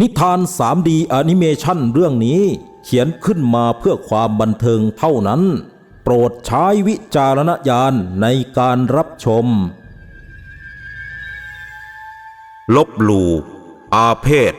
นิทาน 3D แอนิเมชันเรื่องนี้เขียนขึ้นมาเพื่อความบันเทิงเท่านั้น โปรดใช้วิจารณญาณในการรับชม ลบหลู่อาเพศ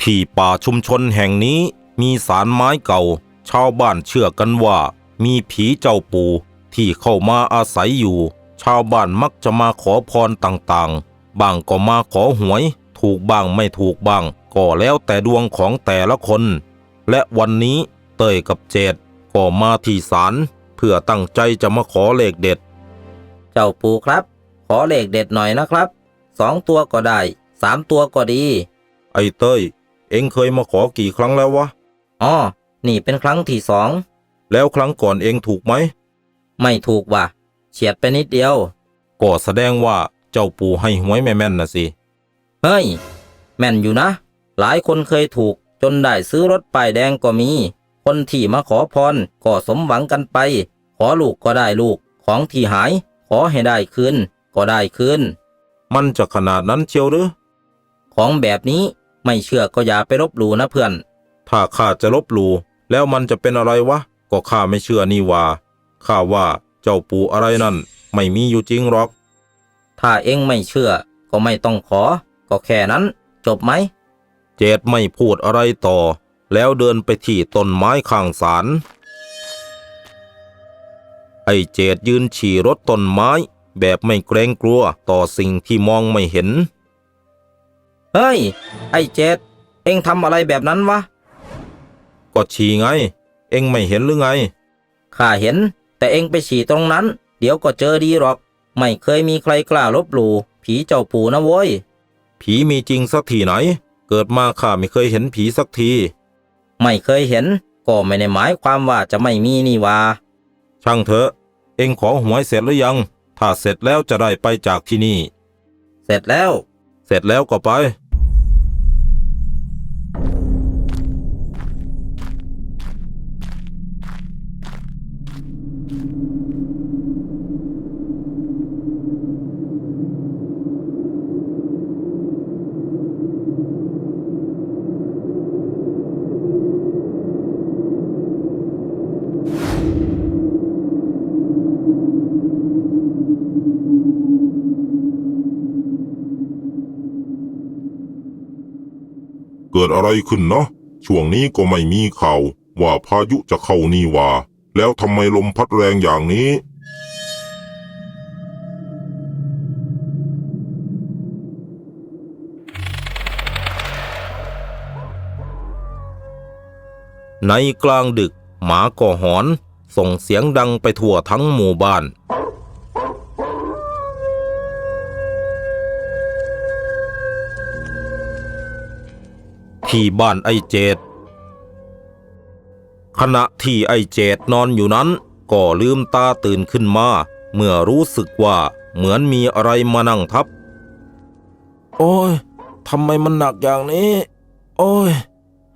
ที่ป่าชุมชนแห่งนี้มีสารไม้เก่า ชาวบ้านเชื่อกันว่ามีผีเจ้าปู่ ที่เข้ามาอาศัยอยู่ ชาวบ้านมักจะมาขอพรต่างๆ บางก็มาขอหวย ถูกบ้างไม่ถูกบ้าง ก็แล้วแต่ดวงของแต่ละคน และวันนี้เต้ยกับเจดก็มาที่ศาลเพื่อตั้งใจจะมาขอเลขเด็ด เจ้าปู่ครับ ขอเลขเด็ดหน่อยนะครับสองตัวก็ได้สามตัวก็ดี ไอ้เต้ย เอ็งเคยมาขอกี่ครั้งแล้ววะอ๋อนี่เป็นครั้งที่สอง แล้วครั้งก่อนเอ็งถูกไหม ไม่ถูกว่ะ เฉียดไปนิดเดียว ก็แสดงว่าเจ้าปู่ให้หวยแม่นๆนะสิ เฮ้ย แม่นอยู่นะ หลายคนเคยถูกจนได้ซื้อรถป้ายแดงก็มี คนที่มาขอพรก็สมหวังกันไป ขอลูกก็ได้ลูก ของที่หาย ขอให้ได้คืนก็ได้คืนมันจะขนาดนั้นเชียวหรือ ของแบบนี้ไม่เชื่อก็อย่าไปลบหลู่นะเพื่อน ถ้าข้าจะลบหลู่แล้วมันจะเป็นอะไรวะ ก็ข้าไม่เชื่อนี่ว่า ข้าว่าเจ้าปู่อะไรนั่น ไม่มีอยู่จริงหรอก ถ้าเองไม่เชื่อ ก็ไม่ต้องขอ ก็แค่นั้น จบไหม เจดไม่พูดอะไรต่อ แล้วเดินไปที่ต้นไม้ข้างศาลไอ้เจดยืนฉี่รถต้นไม้ แบบไม่เกรงกลัวต่อสิ่งที่มองไม่เห็น เฮ้ย ไอ้เจดเองทำอะไรแบบนั้นวะ ก็ฉี่ไง เอ็งไม่เห็นหรือไง ข้าเห็น แต่เองไปฉี่ตรงนั้น เดี๋ยวก็เจอดีหรอก ไม่เคยมีใครกล้าลบหลู่ผีเจ้าปู่นะโว้ย ผีมีจริงสักทีไหน เกิดมาข้าไม่เคยเห็นผีสักที ไม่เคยเห็น ก็ไม่ได้หมายความว่าจะไม่มีนี่วาช่างเถอะ เอ็งขอหวยเสร็จหรือยัง ถ้าเสร็จแล้วจะได้ไปจากที่นี่ เสร็จแล้ว เสร็จแล้วก็ไป อะไรขึ้นเนาะช่วงนี้ก็ไม่มีข่าวว่าพายุจะเข้านี่ว่า แล้วทำไมลมพัดแรงอย่างนี้ ในกลางดึกหมาก็หอน ส่งเสียงดังไปทั่วทั้งหมู่บ้าน ที่บ้านไอ้เจดขณะที่ไอ้เจดนอนอยู่นั้น ก็ลืมตาตื่นขึ้นมา เมื่อรู้สึกว่าเหมือนมีอะไรมานั่งทับ โอ้ยทำไมมันหนักอย่างนี้ โอ้ย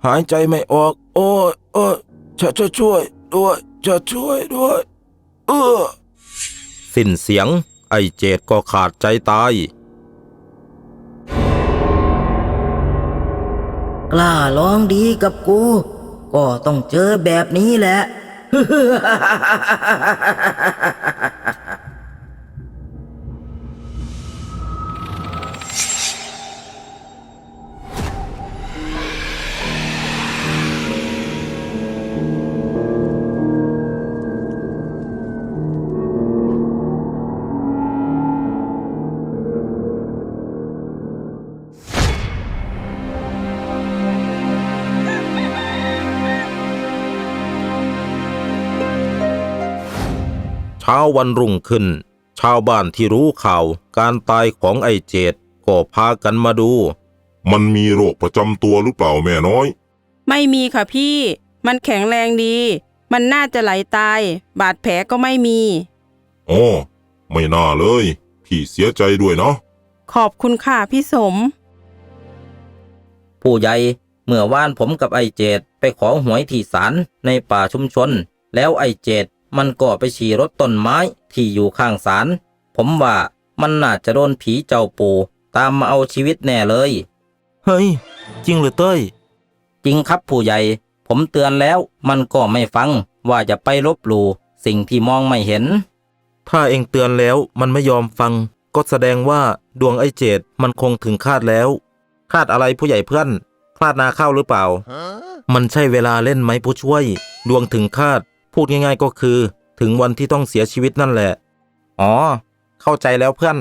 หายใจไม่ออก โอ้ยโอ้ยจะจะช่วยด้วยจะช่วยด้วย เออสิ้นเสียง ไอ้เจดก็ขาดใจตาย กล้าลองดีกับกู ก็ต้องเจอแบบนี้แหละ ช้าวันรุ่งขึ้น ชาวบ้านที่รู้ข่าวการตายของไอ้เจดก็พากันมาดู มันมีโรคประจำตัวหรือเปล่าแม่น้อย ไม่มีค่ะพี่ มันแข็งแรงดี มันน่าจะไหลตาย บาดแผลก็ไม่มี อ๋อ ไม่น่าเลย พี่เสียใจด้วยเนาะ ขอบคุณค่ะพี่สม ผู้ใหญ่เมื่อวานผมกับไอ้เจดไปขอหวยที่ศาลในป่าชุมชน แล้วไอ้เจด มันก็ไปฉี่รถต้นไม้ที่อยู่ข้างศาล ผมว่ามันน่าจะโดนผีเจ้าปู่ตามมาเอาชีวิตแน่เลย เฮ้ย จริงหรือเต้ย จริงครับผู้ใหญ่ ผมเตือนแล้วมันก็ไม่ฟังว่าจะไปลบหลู่สิ่งที่มองไม่เห็น ถ้าเองเตือนแล้วมันไม่ยอมฟัง ก็แสดงว่าดวงไอ้เจดมันคงถึงคาดแล้ว คาดอะไรผู้ใหญ่เพื่อนคลาดนาข้าวหรือเปล่า มันใช่เวลาเล่นไหมผู้ช่วย ดวงถึงคาด พูดง่ายๆก็คือ ถึงวันที่ต้องเสียชีวิตนั่นแหละ อ๋อ เข้าใจแล้วเพื่อน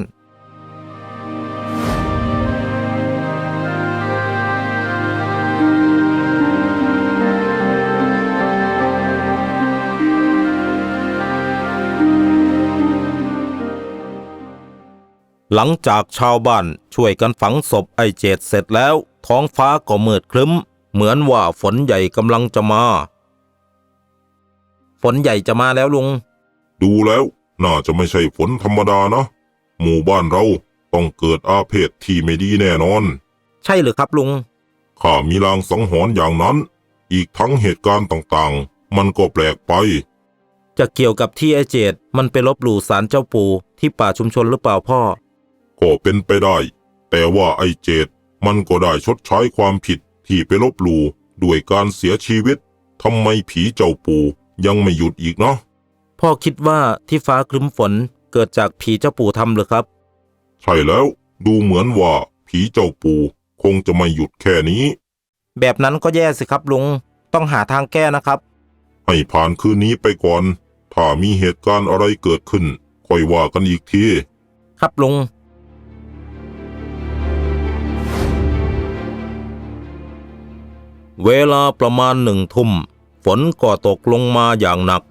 หลังจากชาวบ้านช่วยกันฝังศพไอเจดเสร็จแล้ว ท้องฟ้าก็มืดครึ้ม เหมือนว่าฝนใหญ่กำลังจะมา ฝนใหญ่จะมาแล้วลุง ดูแล้ว น่าจะไม่ใช่ฝนธรรมดานะ หมู่บ้านเราต้องเกิดอาเพศที่ไม่ดีแน่นอน ใช่หรือครับลุง ข้ามีลางสังหรณ์อย่างนั้น อีกทั้งเหตุการณ์ต่างๆ มันก็แปลกไป จะเกี่ยวกับที่ไอ้เจดมันไปลบหลู่สารเจ้าปู่ที่ป่าชุมชนหรือเปล่าพ่อ ก็เป็นไปได้ แต่ว่าไอ้เจดมันก็ได้ชดใช้ความผิดที่ไปลบหลู่ด้วยการเสียชีวิตทำไมผีเจ้าปู่ ยังไม่หยุดอีกเนาะพ่อคิดว่าที่ฟ้าครึ้มฝนเกิดจากผีเจ้าปู่ทำหรือครับ ใช่แล้ว ดูเหมือนว่าผีเจ้าปู่คงจะไม่หยุดแค่นี้ แบบนั้นก็แย่สิครับลุง ต้องหาทางแก้นะครับ ให้ผ่านคืนนี้ไปก่อน ถ้ามีเหตุการณ์อะไรเกิดขึ้น ค่อยว่ากันอีกที ครับลุง เวลาประมาณหนึ่งทุ่มฝ นก็ตกลงมาอย่างหนัก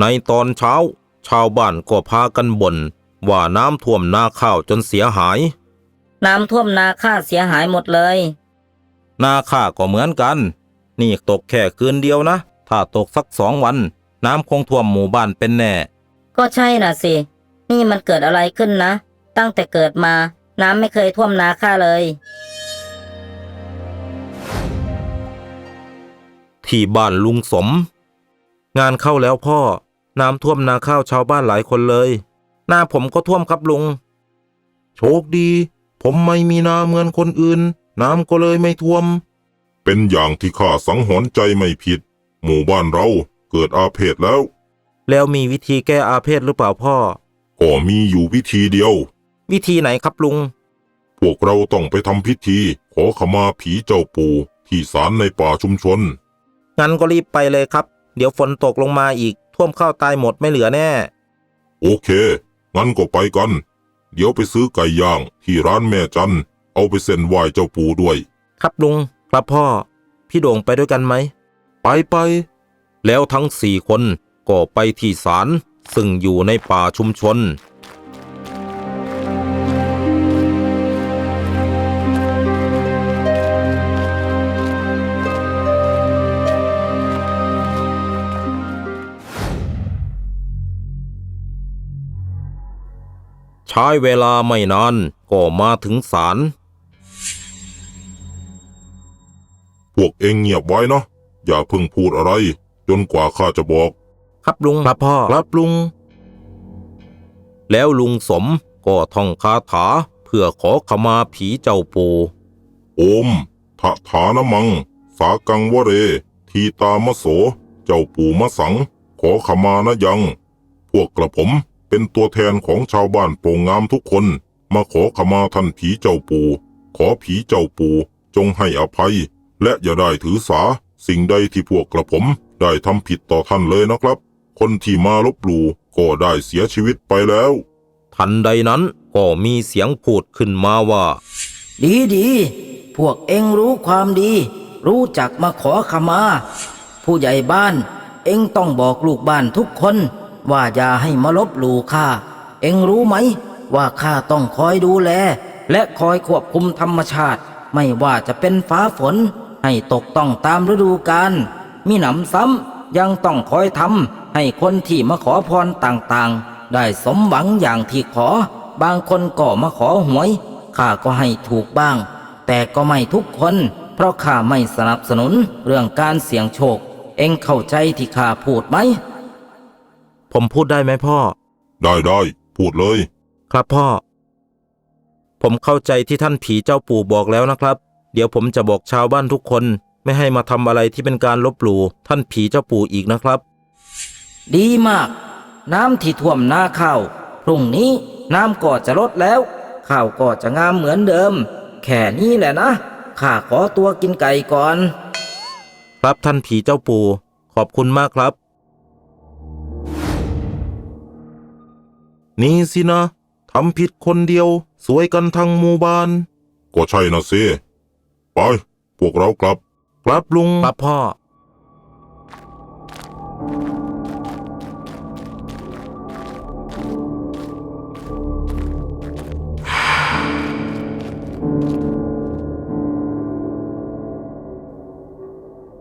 ในตอนเช้า ชาวบ้านก็พากันบ่นว่าน้ำท่วมนาข้าวจนเสียหาย น้ำท่วมนาข้าเสียหายหมดเลย นาข้าก็เหมือนกัน นี่ตกแค่คืนเดียวนะ ถ้าตกสักสองวัน น้ำคงท่วมหมู่บ้านเป็นแน่ ก็ใช่น่ะสิ นี่มันเกิดอะไรขึ้นนะ ตั้งแต่เกิดมา น้ำไม่เคยท่วมนาข้าเลย ที่บ้านลุงสม งานเข้าแล้วพ่อ น้ำท่วมนาข้าวชาวบ้านหลายคนเลยนาผมก็ท่วมครับลุง โชคดี ผมไม่มีนาเหมือนคนอื่น น้ำก็เลยไม่ท่วม เป็นอย่างที่ข้าสังหรณ์ใจไม่ผิด หมู่บ้านเราเกิดอาเพศแล้ว แล้วมีวิธีแก้อาเพศหรือเปล่าพ่อ ก็มีอยู่วิธีเดียว วิธีไหนครับลุง พวกเราต้องไปทำพิธี ขอขมาผีเจ้าปู่ที่ศาลในป่าชุมชน งั้นก็รีบไปเลยครับ เดี๋ยวฝนตกลงมาอีกท่วมข้าวตายหมดไม่เหลือแน่ โอเค งั้นก็ไปกัน เดี๋ยวไปซื้อไก่ย่าง ที่ร้านแม่จัน เอาไปเส้นไหว้เจ้าปู่ด้วย ครับลุงครับพ่อ พี่โด่งไปด้วยกันไหม ไปไป แล้วทั้งสี่คนก็ไปที่ศาลซึ่งอยู่ในป่าชุมชน ใช้เวลาไม่นานก็มาถึงศาลพวกเองเงียบไว้นะ อย่าเพิ่งพูดอะไร จนกว่าข้าจะบอก ครับลุงครับพ่อครับลุง แล้วลุงสมก็ท่องคาถาเพื่อขอขมาผีเจ้าปู่โอมทะฐานมัง สากังวเร ทีตามะโส เจ้าปู่มะสัง ขอขมานะยัง พวกกระผม เป็นตัวแทนของชาวบ้านโป่งงามทุกคน มาขอขมาท่านผีเจ้าปู่ ขอผีเจ้าปู่จงให้อภัย และอย่าได้ถือสา สิ่งใดที่พวกกระผมได้ทำผิดต่อท่านเลยนะครับ คนที่มาลบหลู่ก็ได้เสียชีวิตไปแล้ว ทันใดนั้นก็มีเสียงพูดขึ้นมาว่า ดีดีพวกเองรู้ความดี รู้จักมาขอขมา ผู้ใหญ่บ้าน เองต้องบอกลูกบ้านทุกคน ว่าอย่าให้มาลบหลู่ข้า เองรู้ไหม ว่าข้าต้องคอยดูแล และคอยควบคุมธรรมชาติ ไม่ว่าจะเป็นฟ้าฝน ให้ตกต้องตามฤดูกาลมีหนำซ้ำยังต้องคอยทำให้คนที่มาขอพรต่างๆ ได้สมหวังอย่างที่ขอ บางคนก็มาขอหวยข้าก็ให้ถูกบ้าง แต่ก็ไม่ทุกคน เพราะข้าไม่สนับสนุนเรื่องการเสี่ยงโชค เอ็งเข้าใจที่ข้าพูดไหม ผมพูดได้ไหมพ่อ ได้ได้พูดเลย ครับพ่อ ผมเข้าใจที่ท่านผีเจ้าปู่บอกแล้วนะครับ เดี๋ยวผมจะบอกชาวบ้านทุกคน ไม่ให้มาทำอะไรที่เป็นการลบหลู่ท่านผีเจ้าปู่อีกนะครับ ดีมาก น้ำที่ท่วมนาข้าวพรุ่งนี้น้ำก็จะลดแล้ว ข้าวก็จะงามเหมือนเดิม แค่นี้แหละนะข้าขอตัวกินไก่ก่อน ครับท่านผีเจ้าปู่ ขอบคุณมากครับ นี่สินะทำผิดคนเดียว สวยกันทั้งหมู่บ้าน ก็ใช่นะสิไป พวกเรากลับ ครับลุง ครับพ่อ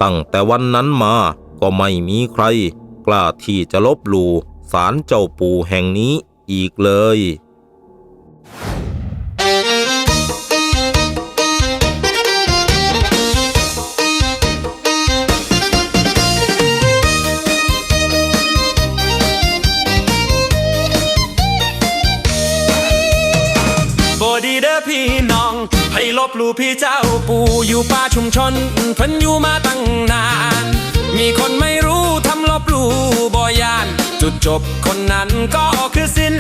ตั้งแต่วันนั้นมาก็ไม่มีใคร กล้าที่จะลบหลู่ศาลเจ้าปู่แห่งนี้ อีกเลยบดีเด้อพี่น้องให้ลบลู่พี่เจ้าปู่อยู่ป่าชุมชนเพิ่นอยู่มาตั้งนาน มีคนไม่รู้ทำลบลู่บ่ยาน จุดจบคนนั้นก็คือสิ้น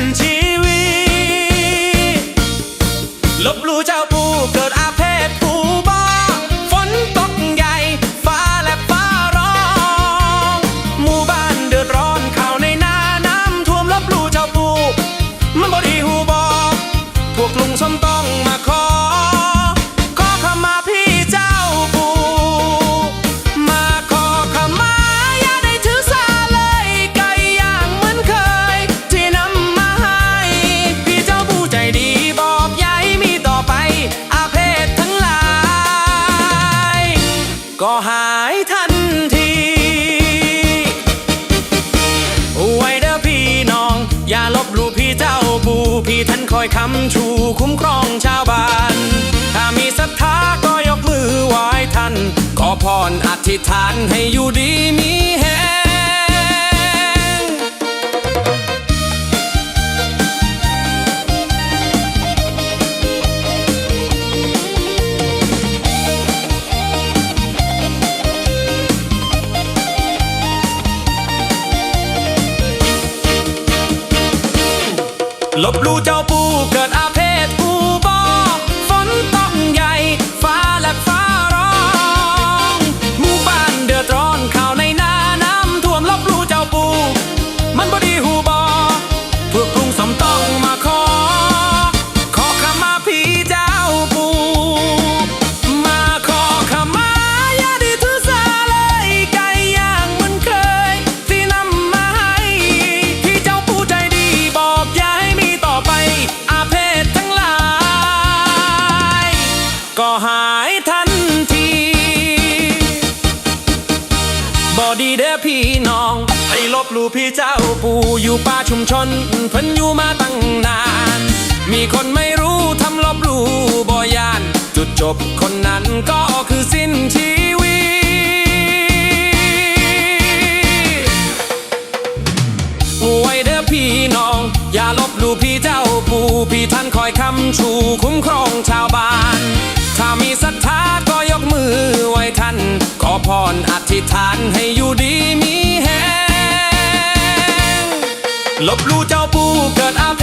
อยคำชูคุ้มครองชาวบ้าน ถ้ามีศรัทธาก็ยกมือไหว้ท่าน ขอพรอธิษฐานให้อยู่ดีมี ลบหลู่เจ้าปู่เกิด นเพิ่นอยู่มาตั้งนาน มีคนไม่รู้ทำลบลู่บ่ยาน จุดจบคนนั้นก็คือสิ้นชีวิตไว้เด้อพี่น้อง อย่าลบลู่พี่เจ้าปู่พี่ท่านคอยคำชูคุ้มครองชาวบ้าน ถ้ามีศรัทธาก็ยกมือไหว้ท่าน ขอพรอธิษฐานให้อยู่ดี ลบลู่เจ้าปู่เกิดอาเพ